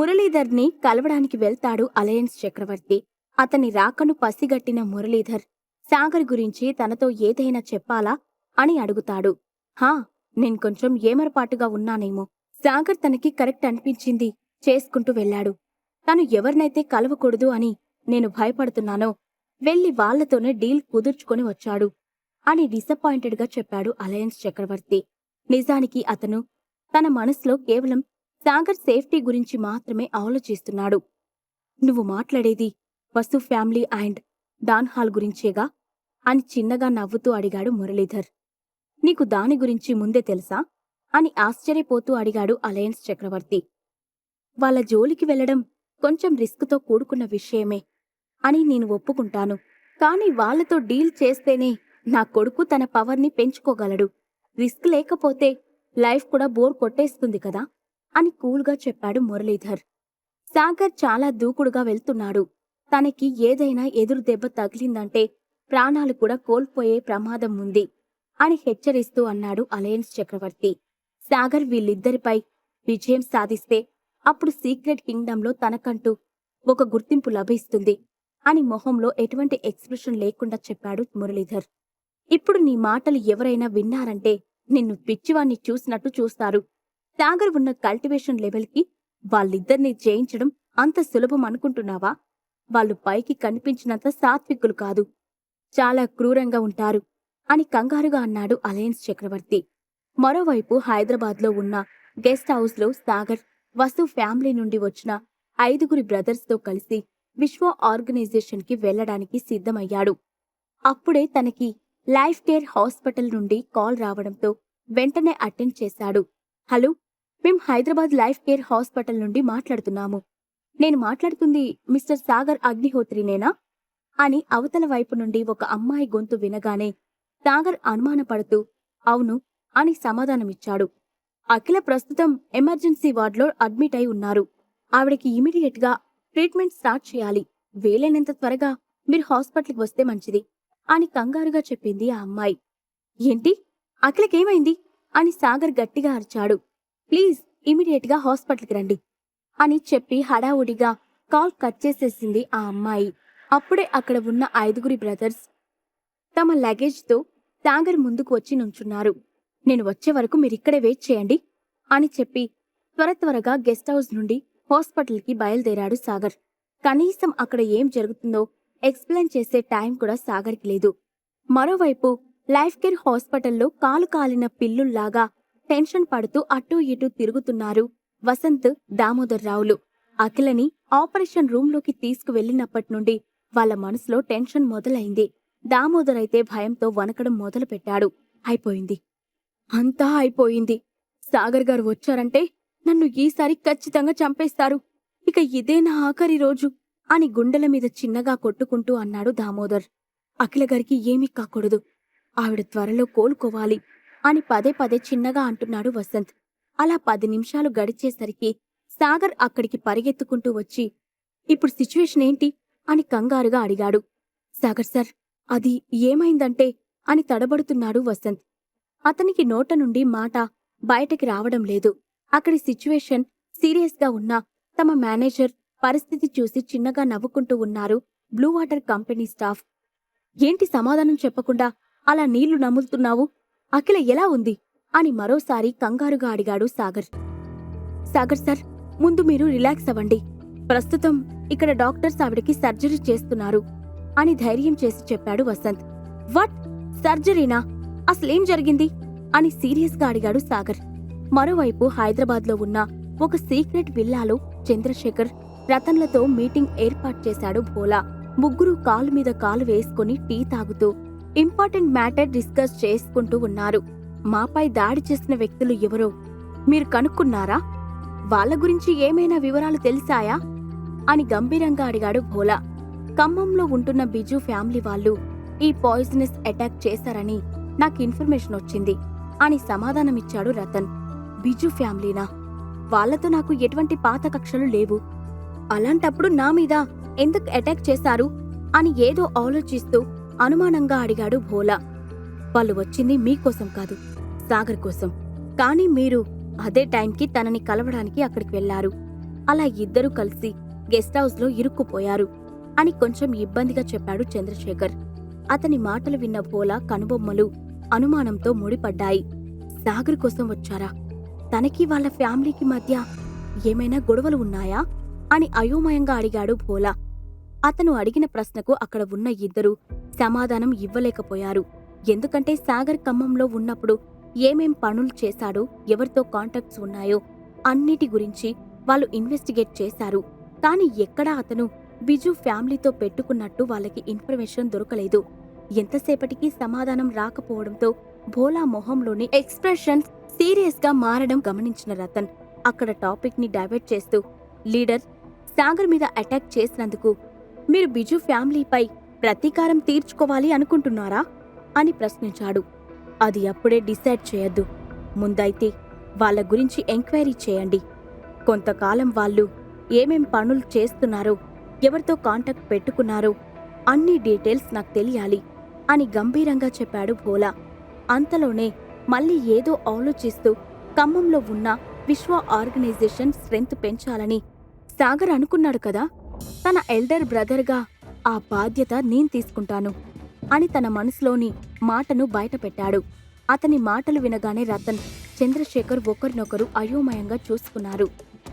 మురళీధర్ని కలవడానికి వెళ్తాడు అలయన్స్ చక్రవర్తి. అతని రాకను పసిగట్టిన మురళీధర్ సాగర్ గురించి తనతో ఏదైనా చెప్పాలా అని అడుగుతాడు. హా నేను కొంచెం ఏమరపాటుగా ఉన్నానేమో. సాగర్ తనకి కరెక్ట్ అనిపించింది చేసుకుంటూ వెళ్ళాడు. తను ఎవరినైతే కలవకూడదు అని నేను భయపడుతున్నానో వెళ్ళి వాళ్ళతోనే డీల్ కుదుర్చుకొని వచ్చాడు అని డిసప్పాయింటెడ్గా చెప్పాడు అలయన్స్ చక్రవర్తి. నిజానికి అతను తన మనసులో కేవలం సాగర్ సేఫ్టీ గురించి మాత్రమే ఆలోచిస్తున్నాడు. నువ్వు మాట్లాడేది వసు ఫ్యామిలీ అండ్ డాన్ హాల్ గురించేగా? అని చిన్నగా నవ్వుతూ అడిగాడు మురళీధర్. నీకు దాని గురించి ముందే తెలుసా? అని ఆశ్చర్యపోతూ అడిగాడు అలయన్స్ చక్రవర్తి. వాళ్ళ జోలికి వెళ్ళడం కొంచెం రిస్క్తో కూడుకున్న విషయమే అని నేను ఒప్పుకుంటాను. కాని వాళ్ళతో డీల్ చేస్తేనే నా కొడుకు తన పవర్ని పెంచుకోగలడు. రిస్క్ లేకపోతే లైఫ్ కూడా బోర్ కొట్టేస్తుంది కదా? అని కూల్గా చెప్పాడు మురళీధర్. సాగర్ చాలా దూకుడుగా వెళ్తున్నాడు. తనకి ఏదైనా ఎదురు దెబ్బ తగిలిందంటే ప్రాణాలు కూడా కోల్పోయే ప్రమాదం ఉంది అని హెచ్చరిస్తూ అన్నాడు అలయన్స్ చక్రవర్తి. సాగర్ వీళ్ళిద్దరిపై విజయం సాధిస్తే అప్పుడు సీక్రెట్ కింగ్డంలో తనకంటూ ఒక గుర్తింపు లభిస్తుంది అని మొహంలో ఎటువంటి ఎక్స్ప్రెషన్ లేకుండా చెప్పాడు మురళీధర్. ఇప్పుడు నీ మాటలు ఎవరైనా విన్నారంటే నిన్ను పిచ్చివాణ్ణి చూసినట్టు చూస్తారు. సాగర్ ఉన్న కల్టివేషన్ లెవెల్కి వాళ్ళిద్దరినీ జయించడం అంత సులభం అనుకుంటున్నావా? వాళ్ళు పైకి కనిపించినంత సాత్వికులు కాదు. చాలా క్రూరంగా ఉంటారు అని కంగారుగా అన్నాడు అలయన్స్ చక్రవర్తి. మరోవైపు హైదరాబాద్లో ఉన్న గెస్ట్ హౌస్లో సాగర్ వసు ఫ్యామిలీ నుండి వచ్చిన ఐదుగురి బ్రదర్స్తో కలిసి విశ్వ ఆర్గనైజేషన్కి వెళ్ళడానికి సిద్ధమయ్యాడు. అప్పుడే తనకి లైఫ్ కేర్ హాస్పిటల్ నుండి కాల్ రావడంతో వెంటనే అటెండ్ చేశాడు. హలో మేం హైదరాబాద్ లైఫ్ కేర్ హాస్పిటల్ నుండి మాట్లాడుతున్నాము. నేను మాట్లాడుతుంది మిస్టర్ సాగర్ అగ్నిహోత్రినేనా? అని అవతల వైపు నుండి ఒక అమ్మాయి గొంతు వినగానే సాగర్ అనుమానపడుతూ అవును అని సమాధానమిచ్చాడు. అఖిల ప్రస్తుతం ఎమర్జెన్సీ వార్డులో అడ్మిట్ అయి ఉన్నారు. ఆవిడకి ఇమీడియట్గా ట్రీట్మెంట్ స్టార్ట్ చేయాలి. వీలైనంత త్వరగా మీరు హాస్పిటల్కి వస్తే మంచిది అని కంగారుగా చెప్పింది ఆ అమ్మాయి. ఏంటి? అఖిలకేమైంది? అని సాగర్ గట్టిగా అరిచాడు. ప్లీజ్ ఇమీడియట్గా హాస్పిటల్కి రండి అని చెప్పి హడావుడిగా కాల్ కట్ చేసేసింది ఆ అమ్మాయి. అప్పుడే అక్కడ ఉన్న ఐదుగురి బ్రదర్స్ తమ లగేజ్తో సాగర్ ముందుకు వచ్చి నుంచున్నారు. నేను వచ్చే వరకు మీరిక్కడే వెయిట్ చేయండి అని చెప్పి త్వర త్వరగా గెస్ట్ హౌస్ నుండి హాస్పిటల్కి బయలుదేరాడు సాగర్. కనీసం అక్కడ ఏం జరుగుతుందో ఎక్స్ప్లెయిన్ చేసే టైం కూడా సాగర్కి లేదు. మరోవైపు లైఫ్ కేర్ హాస్పిటల్లో కాలు కాలిన పిల్లుల్లాగా టెన్షన్ పడుతూ అటూ ఇటూ తిరుగుతున్నారు వసంత్ దామోదర్ రావులు. అఖిలని ఆపరేషన్ రూంలోకి తీసుకువెళ్ళినప్పటి నుండి వాళ్ళ మనసులో టెన్షన్ మొదలైంది. దామోదర్ అయితే భయంతో వనకడం మొదలుపెట్టాడు. అయిపోయింది. అంతా అయిపోయింది. సాగర్ గారు వచ్చారంటే నన్ను ఈసారి ఖచ్చితంగా చంపేస్తారు. ఇక ఇదే నా ఆఖరి రోజు అని గుండెల మీద చిన్నగా కొట్టుకుంటూ అన్నాడు దామోదర్. అఖిల గారికి ఏమీ కాకూడదు. ఆవిడ త్వరలో కోలుకోవాలి. అని పదే పదే చిన్నగా అంటున్నాడు వసంత్. అలా పది నిమిషాలు గడిచేసరికి సాగర్ అక్కడికి పరిగెత్తుకుంటూ వచ్చి ఇప్పుడు సిచ్యువేషన్ ఏంటి? అని కంగారుగా అడిగాడు. సాగర్ సార్ అది ఏమైందంటే? అని తడబడుతున్నాడు వసంత్. అతనికి నోట నుండి మాట బయటకి రావడం లేదు. అక్కడి సిచ్యువేషన్ సీరియస్గా ఉన్నా తమ మేనేజర్ పరిస్థితి చూసి చిన్నగా నవ్వుకుంటూ ఉన్నారు బ్లూ వాటర్ కంపెనీ స్టాఫ్. ఏంటి సమాధానం చెప్పకుండా అలా నీళ్ళు నములుతున్నావు? అఖిల ఎలా ఉంది? అని మరోసారి కంగారుగా అడిగాడు సాగర్. సాగర్ సార్ ముందు మీరు రిలాక్స్ అవ్వండి. ప్రస్తుతం ఇక్కడ డాక్టర్స్ ఆవిడకి సర్జరీ చేస్తున్నారు అని ధైర్యం చేసి చెప్పాడు వసంత్. వట్? సర్జరీనా? అసలేం జరిగింది? అని సీరియస్గా అడిగాడు సాగర్. మరోవైపు హైదరాబాద్లో ఉన్న ఒక సీక్రెట్ విల్లాలో చంద్రశేఖర్ రతన్లతో మీటింగ్ ఏర్పాటు చేశాడు భోలా. ముగ్గురు కాలు మీద కాలు వేసుకుని టీ తాగుతూ ఇంపార్టెంట్ మ్యాటర్ డిస్కస్ చేసుకుంటూ ఉన్నారు. మాపై దాడి చేసిన వ్యక్తులు ఎవరో మీరు కనుక్కున్నారా? వాళ్ళ గురించి ఏమైనా వివరాలు తెలిసాయా? అని గంభీరంగా అడిగాడు భోలా. ఖమ్మంలో ఉంటున్న బిజు ఫ్యామిలీ వాళ్ళు ఈ పాయిజనస్ అటాక్ చేశారని నాకు ఇన్ఫర్మేషన్ వచ్చింది అని సమాధానమిచ్చాడు రతన్. బిజు ఫ్యామిలీనా? వాళ్ళతో నాకు ఎటువంటి పాత కక్షలు లేవు. అలాంటప్పుడు నా మీద ఎందుకు అటాక్ చేశారు? అని ఏదో ఆలోచిస్తూ అనుమానంగా అడిగాడు భోలా. వాళ్ళు వచ్చింది మీకోసం కాదు సాగర్ కోసం. కానీ మీరు అదే టైంకి తనని కలవడానికి అక్కడికి వెళ్ళారు అలా ఇద్దరూ కలిసి గెస్ట్ హౌస్లో ఇరుక్కుపోయారు అని కొంచెం ఇబ్బందిగా చెప్పాడు చంద్రశేఖర్. అతని మాటలు విన్న భోలా కనుబొమ్మలు అనుమానంతో ముడిపడ్డాయి. సాగర్ కోసం వచ్చారా? తనకి వాళ్ళ ఫ్యామిలీకి మధ్య ఏమైనా గొడవలు ఉన్నాయా? అని అయోమయంగా అడిగాడు భోలా. అతను అడిగిన ప్రశ్నకు అక్కడ ఉన్న ఇద్దరూ సమాధానం ఇవ్వలేకపోయారు. ఎందుకంటే సాగర్ ఖమ్మంలో ఉన్నప్పుడు ఏమేం పనులు చేశాడో ఎవరితో కాంటాక్ట్స్ ఉన్నాయో అన్నిటి గురించి వాళ్ళు ఇన్వెస్టిగేట్ చేశారు. కానీ ఎక్కడా అతను బిజు ఫ్యామిలీతో పెట్టుకున్నట్టు వాళ్ళకి ఇన్ఫర్మేషన్ దొరకలేదు. ఎంతసేపటికి సమాధానం రాకపోవడంతో భోలా మొహంలోని ఎక్స్ప్రెషన్స్ సీరియస్గా మారడం గమనించిన రతన్ అక్కడ టాపిక్ని డైవర్ట్ చేస్తూ లీడర్ సాగర్ మీద అటాక్ చేసినందుకు మీరు బిజు ఫ్యామిలీపై ప్రతీకారం తీర్చుకోవాలి అనుకుంటున్నారా? అని ప్రశ్నించాడు. అది అప్పుడే డిసైడ్ చేయొద్దు. ముందైతే వాళ్ళ గురించి ఎంక్వైరీ చేయండి. కొంతకాలం వాళ్ళు ఏమేం పనులు చేస్తున్నారో ఎవరితో కాంటాక్ట్ పెట్టుకున్నారో అన్ని డీటెయిల్స్ నాకు తెలియాలి అని గంభీరంగా చెప్పాడు భోలా అంతలోనే మళ్ళీ ఏదో ఆలోచిస్తూ ఖమ్మంలో ఉన్న విశ్వ ఆర్గనైజేషన్ స్ట్రెంగ్త్ పెంచాలని సాగర్ అనుకున్నాడు కదా? తన ఎల్డర్ బ్రదర్గా ఆ బాధ్యత నేను తీసుకుంటాను అని తన మనసులోని మాటను బయటపెట్టాడు. అతని మాటలు వినగానే రతన్ చంద్రశేఖర్ ఒకరినొకరు అయోమయంగా చూసుకున్నారు.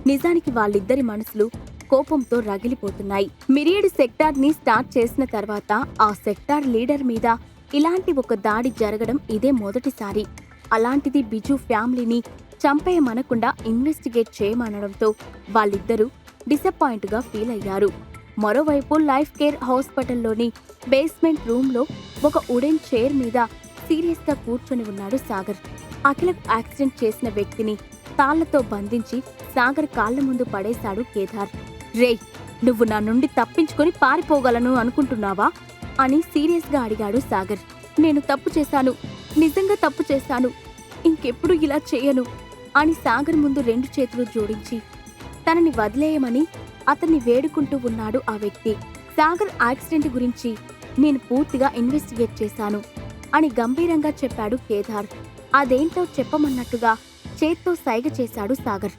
నిజానికి వాళ్ళిద్దరి మనసులు కోపంతో రగిలిపోతున్నాయి. మిరియడ్ సెక్టార్ని స్టార్ట్ చేసిన తర్వాత ఆ సెక్టార్ లీడర్ మీద ఇలాంటి ఒక దాడి జరగడం ఇదే మొదటిసారి. అలాంటిది బిజు ఫ్యామిలీని చంపేయమనకుండా ఇన్వెస్టిగేట్ చేయమనడంతో వాళ్ళిద్దరూ డిసప్పాయింట్గా ఫీల్ అయ్యారు. మరోవైపు లైఫ్ కేర్ హాస్పిటల్లోని బేస్మెంట్ రూమ్లో ఒక ఉడెన్ చైర్ మీద సీరియస్గా కూర్చొని ఉన్నాడు సాగర్. అఖిలకు యాక్సిడెంట్ చేసిన వ్యక్తిని తాళ్ళతో బంధించి సాగర్ కాళ్ళ ముందు పడేశాడు కేదార్. రే నువ్వు నా నుండి తప్పించుకొని పారిపోగలను అనుకుంటున్నావా? అని సీరియస్గా అడిగాడు సాగర్. నేను తప్పు చేశాను. నిజంగా తప్పు చేశాను. ఇంకెప్పుడు ఇలా చేయను. అని సాగర్ ముందు రెండు చేతులు జోడించి తనని వదిలేయమని అతన్ని వేడుకుంటూ ఉన్నాడు ఆ వ్యక్తి. సాగర్ యాక్సిడెంట్ గురించి నేను పూర్తిగా ఇన్వెస్టిగేట్ చేశాను అని గంభీరంగా చెప్పాడు కేదార్. అదేంటో చెప్పమన్నట్టుగా చేత్తో సైగ చేశాడు సాగర్.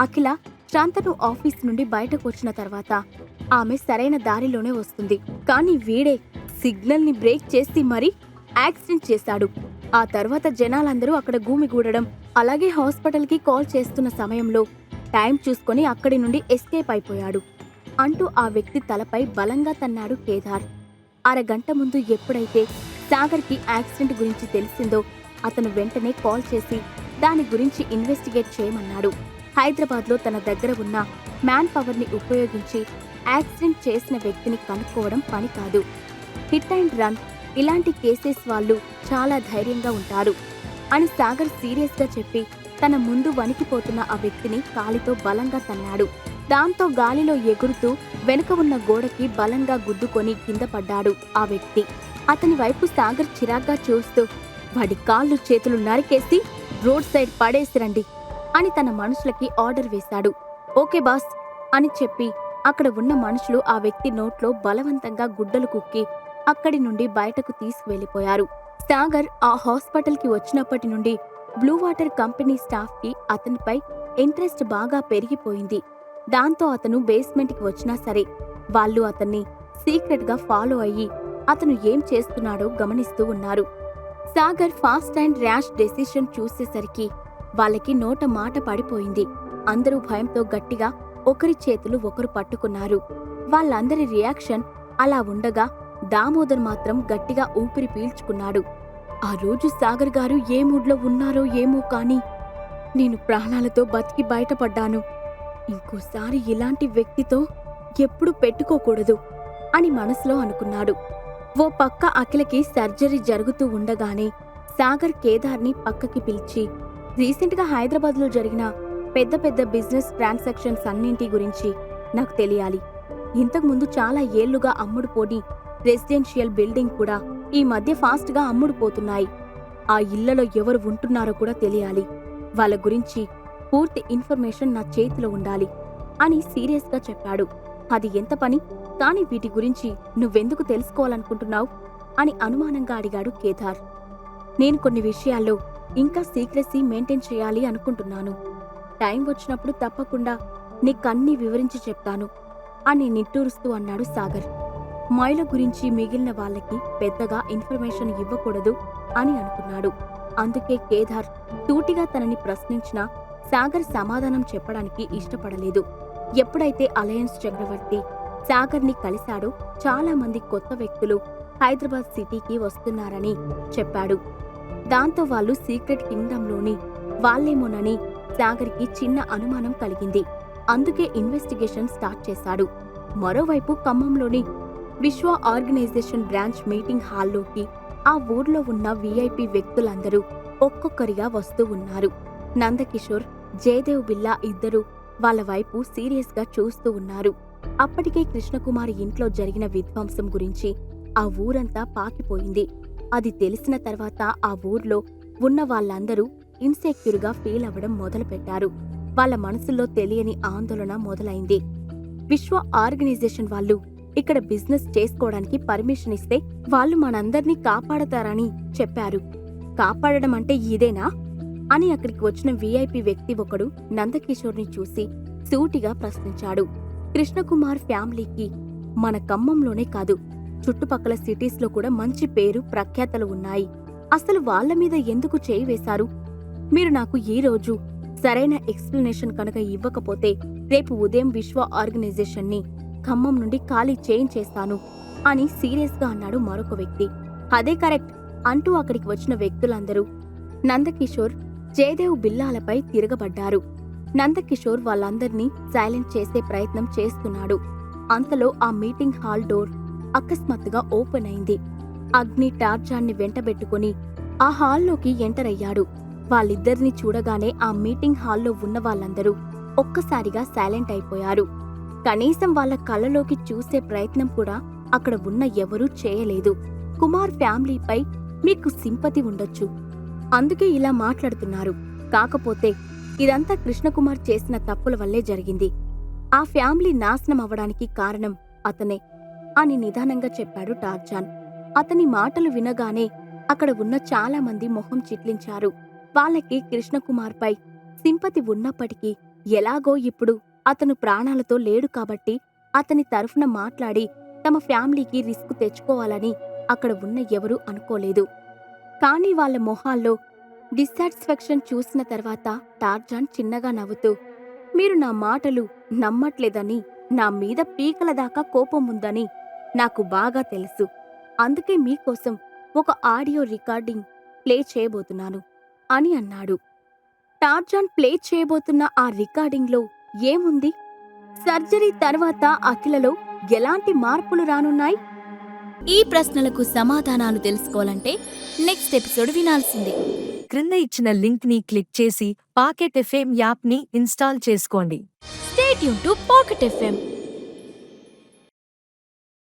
అఖిల శాంతను ఆఫీస్ నుండి బయటకు వచ్చిన తర్వాత ఆమె సరైన దారిలోనే వస్తుంది. కానీ వీడే సిగ్నల్ని బ్రేక్ చేసి మరీ యాక్సిడెంట్ చేశాడు. ఆ తర్వాత జనాలందరూ అక్కడ గూమిగూడడం అలాగే హాస్పిటల్కి కాల్ చేస్తున్న సమయంలో టైం చూసుకొని అక్కడి నుండి ఎస్కేప్ అయిపోయాడు. అంటూ ఆ వ్యక్తి తలపై బలంగా తన్నాడు కేదార్. అరగంట ముందు ఎప్పుడైతే సాగర్కి యాక్సిడెంట్ గురించి తెలిసిందో అతను వెంటనే కాల్ చేసి దాని గురించి ఇన్వెస్టిగేట్ చేయమన్నాడు. హైదరాబాద్లో తన దగ్గర ఉన్న మ్యాన్ పవర్ని ఉపయోగించి యాక్సిడెంట్ చేసిన వ్యక్తిని కనుక్కోవడం పని కాదు. హిట్ అండ్ రన్ ఇలాంటి కేసెస్ వాళ్ళు చాలా ధైర్యంగా ఉంటారు. అని సాగర్ సీరియస్గా చెప్పి తన ముందు వణికిపోతున్న ఆ వ్యక్తిని కాలితో బలంగా తన్నాడు. దాంతో గాలిలో ఎగురుతూ వెనుక ఉన్న గోడకి బలంగా గుద్దుకొని కింద పడ్డాడు ఆ వ్యక్తి. అతని వైపు సాగర్ చిరాగ్గా చూస్తూ వాడి కాళ్ళు చేతులు నరికేసి రోడ్ సైడ్ పడేసిరండి అని తన మనుషులకి ఆర్డర్ వేశాడు. ఓకే బాస్ అని చెప్పి అక్కడ ఉన్న మనుషులు ఆ వ్యక్తి నోట్లో బలవంతంగా గుడ్డలు కుక్కి అక్కడి నుండి బయటకు తీసుకువెళ్ళిపోయారు సాగర్ ఆ హాస్పిటల్కి వచ్చినప్పటి నుండి బ్లూ వాటర్ కంపెనీ స్టాఫ్కి అతనిపై ఇంట్రెస్ట్ బాగా పెరిగిపోయింది. దాంతో అతను బేస్మెంట్కి వచ్చినా సరే వాళ్ళు అతన్ని సీక్రెట్గా ఫాలో అయ్యి అతను ఏం చేస్తున్నాడో గమనిస్తూ ఉన్నారు. Sagar fast and rash decision చూసేసరికి వాళ్ళకి నోట మాట పడిపోయింది. అందరూ భయంతో గట్టిగా ఒకరి చేతులు ఒకరు పట్టుకున్నారు. వాళ్ళందరి రియాక్షన్ అలా ఉండగా దామోదర్ మాత్రం గట్టిగా ఊపిరి పీల్చుకున్నాడు. ఆ రోజు సాగర్ గారు ఏ మూడ్లో ఉన్నారో ఏమో కాని నేను ప్రాణాలతో బతికి బయటపడ్డాను. ఇంకోసారి ఇలాంటి వ్యక్తితో ఎప్పుడు పెట్టుకోకూడదు అని మనసులో అనుకున్నాడు. ఓ పక్క అఖిలకి సర్జరీ జరుగుతూ ఉండగానే సాగర్ కేదార్ని పక్కకి పిలిచి రీసెంట్గా హైదరాబాద్లో జరిగిన పెద్ద పెద్ద బిజినెస్ ట్రాన్సాక్షన్స్ అన్నింటి గురించి నాకు తెలియాలి. ఇంతకుముందు చాలా ఏళ్ళుగా అమ్ముడుపోని రెసిడెన్షియల్ బిల్డింగ్ కూడా ఈ మధ్య ఫాస్ట్గా అమ్ముడుపోతున్నాయి. ఆ ఇళ్ళలో ఎవరు ఉంటున్నారో కూడా తెలియాలి. వాళ్ళ గురించి పూర్తి ఇన్ఫర్మేషన్ నా చేతిలో ఉండాలి అని సీరియస్గా చెప్పాడు. అది ఎంత పని? కానీ వీటి గురించి నువ్వెందుకు తెలుసుకోవాలనుకుంటున్నావు? అని అనుమానంగా అడిగాడు కేదార్. నేను కొన్ని విషయాల్లో ఇంకా సీక్రెసీ మెయింటైన్ చేయాలి అనుకుంటున్నాను. టైం వచ్చినప్పుడు తప్పకుండా నీకన్నీ వివరించి చెప్తాను అని నిట్టూరుస్తూ అన్నాడు సాగర్. మైల గురించి మిగిలిన వాళ్ళకి పెద్దగా ఇన్ఫర్మేషన్ ఇవ్వకూడదు అని అనుకున్నాడు. అందుకే కేదార్ తూటిగా తనని ప్రశ్నించినా సాగర్ సమాధానం చెప్పడానికి ఇష్టపడలేదు. ఎప్పుడైతే అలయన్స్ చక్రవర్తి సాగర్ని కలిశాడో చాలా మంది కొత్త వ్యక్తులు హైదరాబాద్ సిటీకి వస్తున్నారని చెప్పాడు. దాంతో వాళ్ళు సీక్రెట్ కింగ్డమ్లోని వాళ్ళేమోనని సాగర్కి చిన్న అనుమానం కలిగింది. అందుకే ఇన్వెస్టిగేషన్ స్టార్ట్ చేశాడు. మరోవైపు ఖమ్మంలోని విశ్వ ఆర్గనైజేషన్ బ్రాంచ్ మీటింగ్ హాల్లోకి ఆ ఊర్లో ఉన్న వీఐపీ వ్యక్తులందరూ ఒక్కొక్కరిగా వస్తూ ఉన్నారు. నందకిషోర్ జయదేవ్ బిల్లా ఇద్దరు వాళ్ళ వైపు సీరియస్గా చూస్తూ ఉన్నారు. అప్పటికే కృష్ణకుమారి ఇంట్లో జరిగిన విధ్వంసం గురించి ఆ ఊరంతా పాకిపోయింది. అది తెలిసిన తర్వాత ఆ ఊర్లో ఉన్న వాళ్ళందరూ ఇన్సెక్యూర్గా ఫీల్ అవ్వడం మొదలుపెట్టారు. వాళ్ళ మనసుల్లో తెలియని ఆందోళన మొదలైంది. విశ్వ ఆర్గనైజేషన్ వాళ్ళు ఇక్కడ బిజినెస్ చేసుకోవడానికి పర్మిషన్ ఇస్తే వాళ్ళు మనందర్నీ కాపాడతారని చెప్పారు. కాపాడడం అంటే ఇదేనా? అని అక్కడికి వచ్చిన వీఐపీ వ్యక్తి ఒకడు నందకిషోర్ని చూసి సూటిగా ప్రశ్నించాడు. కృష్ణకుమార్ ఫ్యామిలీకి మన ఖమ్మంలోనే కాదు చుట్టుపక్కల సిటీస్లో కూడా మంచి పేరు ప్రఖ్యాతలు ఉన్నాయి. అసలు వాళ్ళ మీద ఎందుకు చేయి వేశారు? మీరు నాకు ఈ రోజు సరైన ఎక్స్ప్లెనేషన్ కనుక ఇవ్వకపోతే రేపు ఉదయం విశ్వ ఆర్గనైజేషన్ని ఖమ్మం నుండి ఖాళీ చేయించేస్తాను అని సీరియస్గా అన్నాడు మరొక వ్యక్తి. అదే కరెక్ట్ అంటూ అక్కడికి వచ్చిన వ్యక్తులందరూ. నందకిషోర్ జయదేవ్ బిల్లాలపై తిరగబడ్డారు. నందకిషోర్ వాళ్ళందర్నీ సైలెంట్ చేసే ప్రయత్నం చేస్తున్నాడు. అంతలో ఆ మీటింగ్ హాల్ డోర్ అకస్మాత్తుగా ఓపెన్ అయింది. అగ్ని టార్జాన్ని వెంటబెట్టుకుని ఆ హాల్లోకి ఎంటర్ అయ్యాడు. వాళ్ళిద్దరిని చూడగానే ఆ మీటింగ్ హాల్లో ఉన్న వాళ్ళందరూ ఒక్కసారిగా సైలెంట్ అయిపోయారు. కనీసం వాళ్ళ కళ్ళలోకి చూసే ప్రయత్నం కూడా అక్కడ ఉన్న ఎవరూ చేయలేదు. కుమార్ ఫ్యామిలీపై మీకు సింపతి ఉండొచ్చు. అందుకే ఇలా మాట్లాడుతున్నారు. కాకపోతే ఇదంతా కృష్ణకుమార్ చేసిన తప్పుల వల్లే జరిగింది. ఆ ఫ్యామిలీ నాశనం అవ్వడానికి కారణం అతనే అని నిదానంగా చెప్పాడు టార్జాన్. అతని మాటలు వినగానే అక్కడ ఉన్న చాలా మంది మొహం చిట్లించారు. వాళ్ళకి కృష్ణకుమార్పై సింపతి ఉన్నప్పటికీ ఎలాగో ఇప్పుడు అతను ప్రాణాలతో లేడు కాబట్టి అతని తరఫున మాట్లాడి తమ ఫ్యామిలీకి రిస్క్ తెచ్చుకోవాలని అక్కడ ఉన్న ఎవరూ అనుకోలేదు. కానీ వాళ్ళ మొహాల్లో డిస్సాటిస్ఫాక్షన్ చూసిన తర్వాత టార్జాన్ చిన్నగా నవ్వుతూ మీరు నా మాటలు నమ్మట్లేదని నా మీద పీకల దాకా కోపం ఉందని నాకు బాగా తెలుసు. అందుకే మీకోసం ఒక ఆడియో రికార్డింగ్ ప్లే చేయబోతున్నాను అని అన్నాడు. టార్జాన్ ప్లే చేయబోతున్న ఆ రికార్డింగ్లో ఏముంది? సర్జరీ తర్వాత అఖిలలో ఎలాంటి మార్పులు రానున్నాయి? ఈ ప్రశ్నలకు సమాధానాలు తెలుసుకోవాలంటే నెక్స్ట్ ఎపిసోడ్ వినాల్సిందే. క్రింద ఇచ్చిన లింక్ని క్లిక్ చేసి పాకెట్ ఎఫ్ఎం యాప్ని ఇన్స్టాల్ చేసుకోండి. Stay tuned to pocket FM.